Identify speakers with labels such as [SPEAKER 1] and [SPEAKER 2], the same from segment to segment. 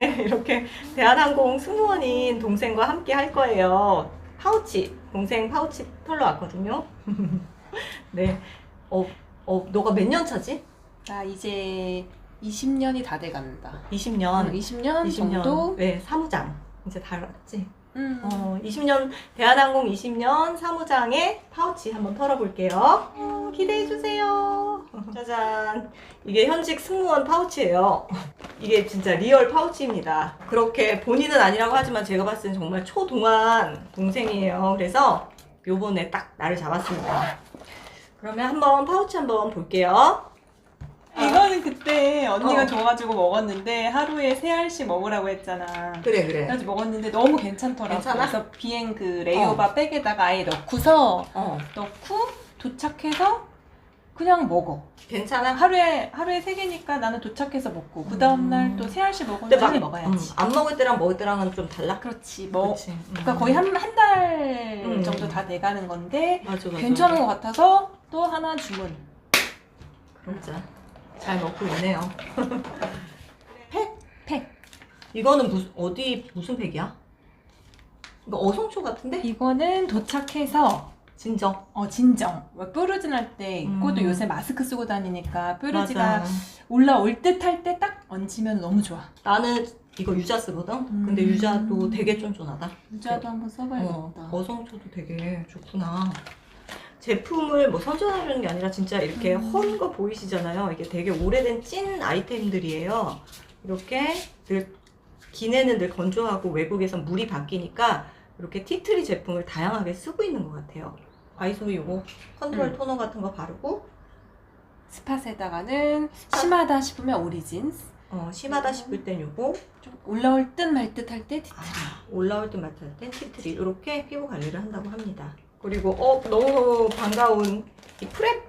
[SPEAKER 1] 이렇게 대한항공 승무원인 동생과 함께 할 거예요. 파우치, 동생 파우치 털러 왔거든요. 네. 어, 어, 너가 몇 년 차지?
[SPEAKER 2] 나 이제 20년이 다 돼간다.
[SPEAKER 1] 20년.
[SPEAKER 2] 20년,
[SPEAKER 1] 20년.
[SPEAKER 2] 정도?
[SPEAKER 1] 네, 사무장. 이제 다 알았지?
[SPEAKER 2] 음.
[SPEAKER 1] 어, 20년, 대한항공 20년 사무장의 파우치 한번 털어볼게요. 어, 기대해주세요. 짜잔. 이게 현직 승무원 파우치예요. 이게 진짜 리얼 파우치입니다. 그렇게 본인은 아니라고 하지만 제가 봤을 땐 정말 초동안 동생이에요. 그래서 요번에 딱 나를 잡았습니다. 그러면 한번 파우치 한번 볼게요.
[SPEAKER 2] 이거는 그때 언니가
[SPEAKER 1] 어.
[SPEAKER 2] 줘가지고 먹었는데 하루에 세 알씩 먹으라고 했잖아.
[SPEAKER 1] 그래, 그래.
[SPEAKER 2] 그래가지고 먹었는데 너무 괜찮더라고.
[SPEAKER 1] 괜찮아?
[SPEAKER 2] 그래서 비행 그 레이오바 백에다가 아예 넣고서
[SPEAKER 1] 어,
[SPEAKER 2] 넣고 도착해서 그냥 먹어.
[SPEAKER 1] 괜찮아?
[SPEAKER 2] 하루에 하루에 세 개니까 나는 도착해서 먹고 그 다음 날 또 세 알씩 먹으면
[SPEAKER 1] 근데 막-
[SPEAKER 2] 빨리 먹어야지.
[SPEAKER 1] 음, 안 먹을 때랑 먹을 때랑은 좀 달라?
[SPEAKER 2] 그렇지. 뭐
[SPEAKER 1] 그치. 음.
[SPEAKER 2] 그러니까 거의 한 한 달
[SPEAKER 1] 음.
[SPEAKER 2] 정도 다 돼가는 건데
[SPEAKER 1] 맞아, 맞아.
[SPEAKER 2] 괜찮은 것 같아서 또 하나 주문.
[SPEAKER 1] 진짜 잘 먹고 있네요. 팩?
[SPEAKER 2] 팩.
[SPEAKER 1] 이거는 무슨 어디 무슨 팩이야? 이거 어성초 같은데?
[SPEAKER 2] 이거는 도착해서
[SPEAKER 1] 진정.
[SPEAKER 2] 어 진정 왜 뾰루진 할때 입고 또
[SPEAKER 1] 음.
[SPEAKER 2] 요새 마스크 쓰고 다니니까 뾰루지가
[SPEAKER 1] 맞아.
[SPEAKER 2] 올라올 듯 할 때 딱 얹으면 너무 좋아.
[SPEAKER 1] 나는 이거 유자 쓰거든.
[SPEAKER 2] 음.
[SPEAKER 1] 근데 유자도 되게 쫀쫀하다.
[SPEAKER 2] 유자도 한번 써봐야겠다.
[SPEAKER 1] 어, 어성초도 되게 좋구나. 제품을 뭐 선전하려는 게 아니라 진짜 이렇게
[SPEAKER 2] 음.
[SPEAKER 1] 헌거 보이시잖아요. 이게 되게 오래된 찐 아이템들이에요. 이렇게 늘 기내는 늘 건조하고 외국에선 물이 바뀌니까 이렇게 티트리 제품을 다양하게 쓰고 있는 것 같아요. 아이소 요거 컨트롤
[SPEAKER 2] 음.
[SPEAKER 1] 토너 같은 거 바르고
[SPEAKER 2] 스팟에다가는 심하다 싶으면 오리진스.
[SPEAKER 1] 어, 심하다
[SPEAKER 2] 음.
[SPEAKER 1] 싶을 땐 요거
[SPEAKER 2] 좀 올라올 듯 말 듯 할때
[SPEAKER 1] 아, 올라올 때 맡을 때 티트리 이렇게 피부 관리를 한다고 합니다. 그리고 어 너무 반가운 이 프랩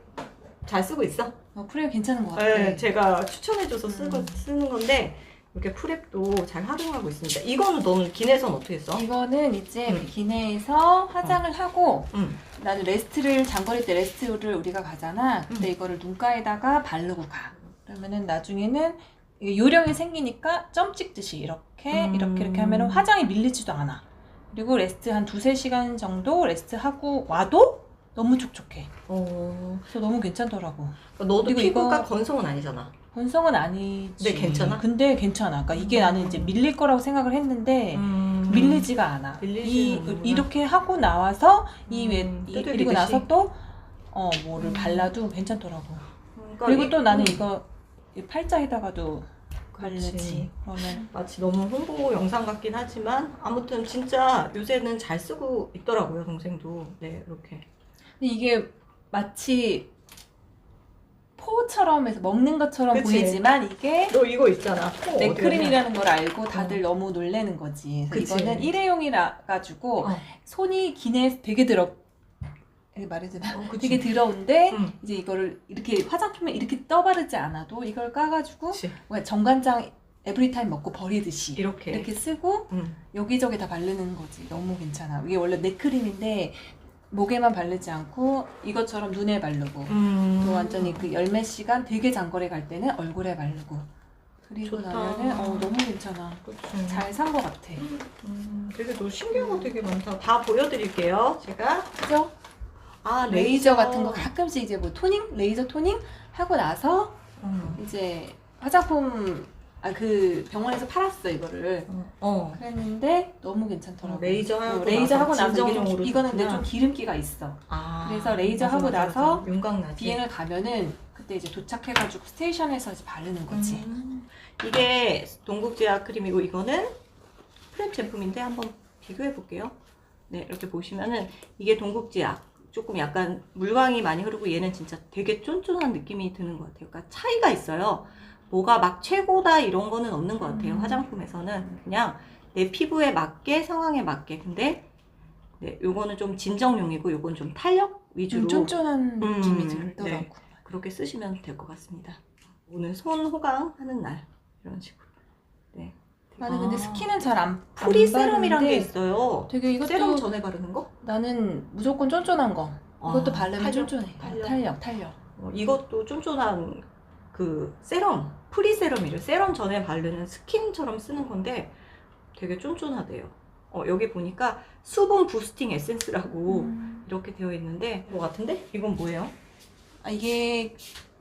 [SPEAKER 1] 잘 쓰고 있어?
[SPEAKER 2] 어, 프레임 괜찮은 것 같아.
[SPEAKER 1] 네, 제가 추천해줘서 쓰고,
[SPEAKER 2] 음.
[SPEAKER 1] 쓰는 건데 이렇게 프랩도 잘 활용하고 있습니다. 이거는 너는 기내선 어떻게 써?
[SPEAKER 2] 이거는 이제
[SPEAKER 1] 음.
[SPEAKER 2] 기내에서 화장을 하고
[SPEAKER 1] 응.
[SPEAKER 2] 나는 레스트를 장거리 때 레스트를 우리가 가잖아. 근데
[SPEAKER 1] 음.
[SPEAKER 2] 이거를 눈가에다가 바르고 가. 그러면은 나중에는 요령이 생기니까 점 찍듯이 이렇게
[SPEAKER 1] 음.
[SPEAKER 2] 이렇게 이렇게 하면은 화장이 밀리지도 않아. 그리고 레스트 한 두세 시간 정도 레스트 하고 와도 너무 촉촉해.
[SPEAKER 1] 어,
[SPEAKER 2] 그래서 너무 괜찮더라고.
[SPEAKER 1] 너도
[SPEAKER 2] 그리고
[SPEAKER 1] 피부가
[SPEAKER 2] 이거-
[SPEAKER 1] 건성은 아니잖아.
[SPEAKER 2] 건성은 아니지.
[SPEAKER 1] 근데 괜찮아?
[SPEAKER 2] 근데 괜찮아. 그러니까 이게
[SPEAKER 1] 음.
[SPEAKER 2] 나는 이제 밀릴 거라고 생각을 했는데
[SPEAKER 1] 음.
[SPEAKER 2] 밀리지가 않아.
[SPEAKER 1] 밀리지는
[SPEAKER 2] 이
[SPEAKER 1] 않는구나.
[SPEAKER 2] 이렇게 하고 나와서 이
[SPEAKER 1] 음,
[SPEAKER 2] 외, 이
[SPEAKER 1] 두드리듯이.
[SPEAKER 2] 그리고 나서 또 어, 뭐를
[SPEAKER 1] 음.
[SPEAKER 2] 발라도 괜찮더라고.
[SPEAKER 1] 그러니까
[SPEAKER 2] 그리고
[SPEAKER 1] 이-
[SPEAKER 2] 또 나는
[SPEAKER 1] 음,
[SPEAKER 2] 이거 이 팔자에다가도
[SPEAKER 1] 그렇지.
[SPEAKER 2] 바르지. 그러면
[SPEAKER 1] 마치 너무 홍보 영상 같긴 하지만 아무튼 진짜 요새는 잘 쓰고 있더라고요 동생도. 네 이렇게.
[SPEAKER 2] 근데 이게 마치 포처럼 해서 먹는 것처럼
[SPEAKER 1] 그치.
[SPEAKER 2] 보이지만 이게
[SPEAKER 1] 너 이거 있잖아. 코 어디에
[SPEAKER 2] 네크림이라는 걸 알고 다들 너무 놀래는 거지. 그래서
[SPEAKER 1] 그치.
[SPEAKER 2] 이거는 일회용이라 가지고
[SPEAKER 1] 어.
[SPEAKER 2] 손이 기내 되게 들어 이렇게 말해도 되나?
[SPEAKER 1] 어, 그치.
[SPEAKER 2] 되게 더러운데
[SPEAKER 1] 응.
[SPEAKER 2] 이제 이거를 이렇게 화장품에 이렇게 떠바르지 않아도 이걸 까가지고
[SPEAKER 1] 그치.
[SPEAKER 2] 왜 정관장 에브리타임 먹고 버리듯이
[SPEAKER 1] 이렇게.
[SPEAKER 2] 이렇게 쓰고
[SPEAKER 1] 응.
[SPEAKER 2] 여기저기 다 바르는 거지. 너무 괜찮아. 이게 원래 네크림인데 목에만 바르지 않고 이것처럼 눈에 바르고
[SPEAKER 1] 음.
[SPEAKER 2] 또 완전히 그 열 몇 시간 되게 장거리 갈 때는 얼굴에 바르고 그리고
[SPEAKER 1] 좋다.
[SPEAKER 2] 나면은 어, 너무 괜찮아.
[SPEAKER 1] 그치.
[SPEAKER 2] 잘 산 것 같아.
[SPEAKER 1] 음, 되게 너 신기한 거 되게 많다. 다 보여드릴게요. 제가
[SPEAKER 2] 그죠?
[SPEAKER 1] 아
[SPEAKER 2] 레이저 같은 거 가끔씩 이제 뭐 토닝, 레이저 토닝 하고 나서
[SPEAKER 1] 음.
[SPEAKER 2] 이제 화장품 아 그 병원에서 팔았어 이거를.
[SPEAKER 1] 어, 어.
[SPEAKER 2] 그랬는데 너무 괜찮더라고.
[SPEAKER 1] 어, 레이저 하고
[SPEAKER 2] 어, 레이저
[SPEAKER 1] 나서
[SPEAKER 2] 하고 나서 이게 좀, 이거는 근데 좀. 기름기가 있어.
[SPEAKER 1] 아,
[SPEAKER 2] 그래서 레이저
[SPEAKER 1] 맞아,
[SPEAKER 2] 하고
[SPEAKER 1] 맞아,
[SPEAKER 2] 나서.
[SPEAKER 1] 윤곽 나지.
[SPEAKER 2] 비행을 가면은 그때 이제 도착해가지고 스테이션에서 이제 바르는 거지.
[SPEAKER 1] 음. 이게 동국제약 크림이고 이거는 프랩 제품인데 한번 비교해 볼게요. 네 이렇게 보시면은 이게 동국제약 조금 약간 물광이 많이 흐르고 얘는 진짜 되게 쫀쫀한 느낌이 드는 것 같아요. 그러니까 차이가 있어요. 뭐가 막 최고다 이런 거는 없는 것 같아요.
[SPEAKER 2] 음.
[SPEAKER 1] 화장품에서는 그냥 내 피부에 맞게 상황에 맞게 근데 네 요거는 좀 진정용이고 요건 좀 탄력 위주로
[SPEAKER 2] 좀 쫀쫀한
[SPEAKER 1] 음,
[SPEAKER 2] 느낌이 들더라고.
[SPEAKER 1] 네. 그렇게 쓰시면 될 것 같습니다. 오늘 손 호강 하는 날 이런 식으로. 네.
[SPEAKER 2] 나는
[SPEAKER 1] 아,
[SPEAKER 2] 근데 스킨은 잘 안
[SPEAKER 1] 프리 세럼이란 게 있어요.
[SPEAKER 2] 되게 이것도
[SPEAKER 1] 세럼 전에 바르는 거?
[SPEAKER 2] 나는 무조건 쫀쫀한 거.
[SPEAKER 1] 아,
[SPEAKER 2] 바르면
[SPEAKER 1] 탄력,
[SPEAKER 2] 쫀쫀해.
[SPEAKER 1] 탄력.
[SPEAKER 2] 탄력, 탄력.
[SPEAKER 1] 어, 이것도 쫀쫀한 그 세럼, 프리 세럼이죠. 세럼 전에 바르는 스킨처럼 쓰는 건데 되게 쫀쫀하대요. 어, 여기 보니까 수분 부스팅 에센스라고
[SPEAKER 2] 음.
[SPEAKER 1] 이렇게 되어 있는데 뭐 같은데? 이건 뭐예요?
[SPEAKER 2] 아, 이게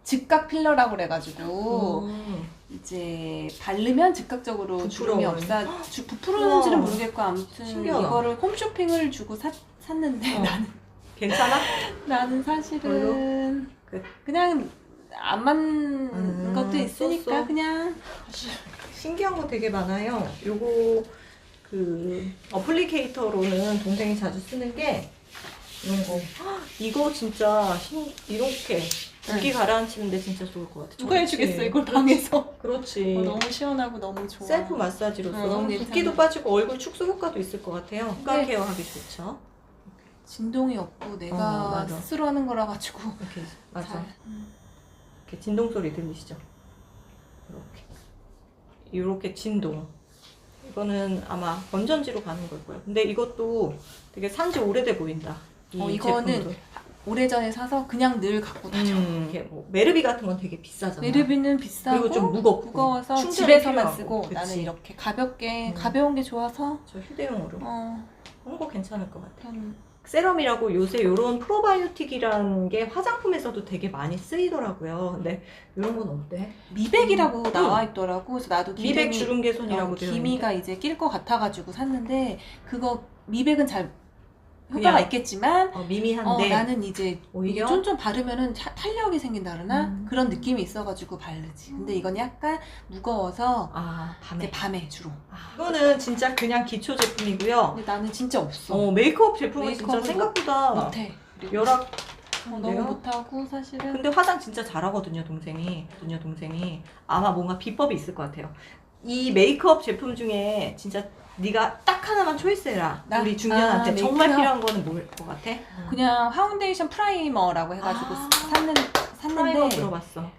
[SPEAKER 2] 즉각 필러라고 그래가지고
[SPEAKER 1] 음.
[SPEAKER 2] 이제 바르면 즉각적으로 주름이. 없어 주, 부풀었는지는. 모르겠고 아무튼
[SPEAKER 1] 신기하다.
[SPEAKER 2] 이거를 홈쇼핑을 주고 사, 샀는데
[SPEAKER 1] 어.
[SPEAKER 2] 나는
[SPEAKER 1] 괜찮아?
[SPEAKER 2] 나는 사실은
[SPEAKER 1] 그-
[SPEAKER 2] 그냥 안 맞는
[SPEAKER 1] 음,
[SPEAKER 2] 것도 있으니까
[SPEAKER 1] 썼어?
[SPEAKER 2] 그냥
[SPEAKER 1] 신기한 거 되게 많아요. 요거 그 어플리케이터로는 동생이 자주 쓰는 게 이런 거. 헉, 이거 진짜 신, 이렇게 붓기 가라앉히는데 진짜 좋을 것 같아.
[SPEAKER 2] 누가 해주겠어
[SPEAKER 1] 그렇지.
[SPEAKER 2] 이걸 방에서
[SPEAKER 1] 그렇지.
[SPEAKER 2] 어, 너무 시원하고 너무 좋아
[SPEAKER 1] 셀프 마사지로서
[SPEAKER 2] 어, 너무 괜찮아.
[SPEAKER 1] 붓기도 빠지고 얼굴 축소 효과도 있을 것 같아요. 효과
[SPEAKER 2] 네.
[SPEAKER 1] 케어 하기 좋죠.
[SPEAKER 2] 진동이 없고 내가
[SPEAKER 1] 어, 맞아.
[SPEAKER 2] 스스로 하는 거라 가지고
[SPEAKER 1] 이렇게 맞아.
[SPEAKER 2] 잘.
[SPEAKER 1] 이렇게 진동 소리 들리시죠? 이렇게 이렇게 진동. 이거는 아마 건전지로 가는 걸 거예요. 근데 이것도 되게 산지 오래돼 보인다. 이
[SPEAKER 2] 어, 이거는
[SPEAKER 1] 제품도.
[SPEAKER 2] 오래전에 사서 그냥 늘 갖고 다녀
[SPEAKER 1] 음, 이게 뭐 메르비 같은 건 되게 비싸잖아.
[SPEAKER 2] 메르비는 비싸고
[SPEAKER 1] 그리고 좀 무겁고
[SPEAKER 2] 무거워서 집에서만
[SPEAKER 1] 필요하고.
[SPEAKER 2] 쓰고
[SPEAKER 1] 그치.
[SPEAKER 2] 나는 이렇게 가볍게
[SPEAKER 1] 음.
[SPEAKER 2] 가벼운 게 좋아서
[SPEAKER 1] 저 휴대용으로
[SPEAKER 2] 어,
[SPEAKER 1] 그런 거 괜찮을 것 같아.
[SPEAKER 2] 편
[SPEAKER 1] 세럼이라고 요새 이런 프로바이오틱이라는 게 화장품에서도 되게 많이 쓰이더라고요. 근데 이런 건 어때?
[SPEAKER 2] 미백이라고
[SPEAKER 1] 음.
[SPEAKER 2] 나와 있더라고 그래서 나도
[SPEAKER 1] 미백
[SPEAKER 2] 기름이-
[SPEAKER 1] 주름 개선이라고
[SPEAKER 2] 어, 기미가 이제 낄 것 같아가지고 샀는데 그거 미백은 잘 효과가 있겠지만
[SPEAKER 1] 어,
[SPEAKER 2] 어,
[SPEAKER 1] 미미한데
[SPEAKER 2] 나는 이제
[SPEAKER 1] 오히려
[SPEAKER 2] 쫀쫀 바르면은 타- 탄력이 생긴다 그러나
[SPEAKER 1] 음.
[SPEAKER 2] 그런 느낌이 있어가지고 바르지 근데 이건 약간 무거워서
[SPEAKER 1] 아 밤에
[SPEAKER 2] 밤에 주로
[SPEAKER 1] 아, 이거는 진짜 그냥 기초 제품이고요.
[SPEAKER 2] 근데 나는 진짜 없어
[SPEAKER 1] 어 메이크업 제품은 진짜
[SPEAKER 2] 메이크업은
[SPEAKER 1] 생각보다
[SPEAKER 2] 못해 그리고
[SPEAKER 1] 열악
[SPEAKER 2] 어? 너무 못하고 사실은
[SPEAKER 1] 근데 화장 진짜 잘하거든요, 동생이. 동생이. 아마 뭔가 비법이 있을 것 같아요. 이 메이크업 제품 중에 진짜 네가 딱 하나만 초이스해라.
[SPEAKER 2] 나?
[SPEAKER 1] 우리 중년한테
[SPEAKER 2] 아,
[SPEAKER 1] 정말
[SPEAKER 2] 메이크업?
[SPEAKER 1] 필요한 거는 뭘 것 같아?
[SPEAKER 2] 그냥 파운데이션 프라이머라고 해가지고
[SPEAKER 1] 아.
[SPEAKER 2] 샀는,
[SPEAKER 1] 프라이머
[SPEAKER 2] 샀는데
[SPEAKER 1] 들어봤어.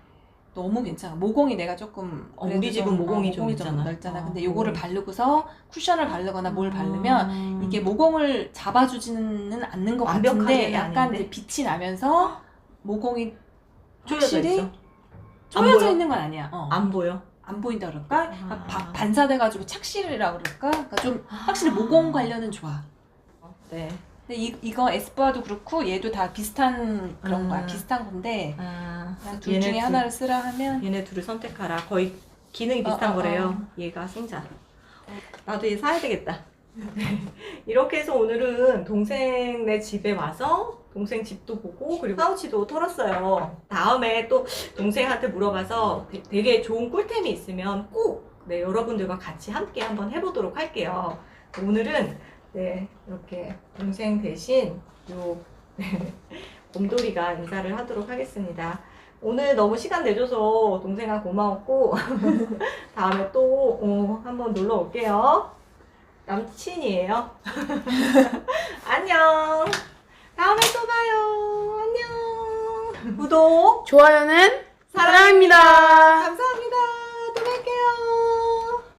[SPEAKER 2] 너무 괜찮아. 모공이 내가 조금
[SPEAKER 1] 어,
[SPEAKER 2] 그래도
[SPEAKER 1] 우리 집은 모공이 좀 있잖아.
[SPEAKER 2] 넓잖아.
[SPEAKER 1] 어,
[SPEAKER 2] 근데 요거를. 바르고서 쿠션을 바르거나 뭘 바르면
[SPEAKER 1] 음.
[SPEAKER 2] 이게 모공을 잡아주지는 않는 것 같은데
[SPEAKER 1] 완벽하게는
[SPEAKER 2] 약간
[SPEAKER 1] 아닌데?
[SPEAKER 2] 이제 빛이 나면서 모공이
[SPEAKER 1] 쪼여져
[SPEAKER 2] 확실히
[SPEAKER 1] 있어. 안 보여?
[SPEAKER 2] 있는 건 아니야. 어. 안,
[SPEAKER 1] 안 보여.
[SPEAKER 2] 보인다 그럴까?
[SPEAKER 1] 아.
[SPEAKER 2] 바- 반사돼가지고 착실이라 그럴까? 그러니까 좀 확실히 모공 관련은 좋아.
[SPEAKER 1] 네.
[SPEAKER 2] 근데 이, 이거 에스쁘아도 그렇고 얘도 다 비슷한 그런
[SPEAKER 1] 음.
[SPEAKER 2] 거야. 비슷한 건데
[SPEAKER 1] 아,
[SPEAKER 2] 그냥 둘
[SPEAKER 1] 얘네
[SPEAKER 2] 중에
[SPEAKER 1] 둘.
[SPEAKER 2] 하나를 쓰라 하면
[SPEAKER 1] 얘네 둘을 선택하라. 거의 기능이 비슷한
[SPEAKER 2] 어, 어,
[SPEAKER 1] 거래요.
[SPEAKER 2] 어.
[SPEAKER 1] 얘가 승자. 나도 얘 사야 되겠다. 이렇게 해서 오늘은 동생네 집에 와서 동생 집도 보고 그리고 파우치도 털었어요. 다음에 또 동생한테 물어봐서 되- 되게 좋은 꿀템이 있으면 꼭 네, 여러분들과 같이 함께 한번 해보도록 할게요. 오늘은 네, 이렇게 동생 대신 요 네, 곰돌이가 인사를 하도록 하겠습니다. 오늘 너무 시간 내줘서 동생아 고마웠고 다음에 또 어, 한번 놀러 올게요. 남친이에요. 안녕. 다음에 또 봐요. 안녕. 구독
[SPEAKER 3] 좋아요는
[SPEAKER 1] 사랑입니다.
[SPEAKER 3] 사랑입니다.
[SPEAKER 1] 감사합니다.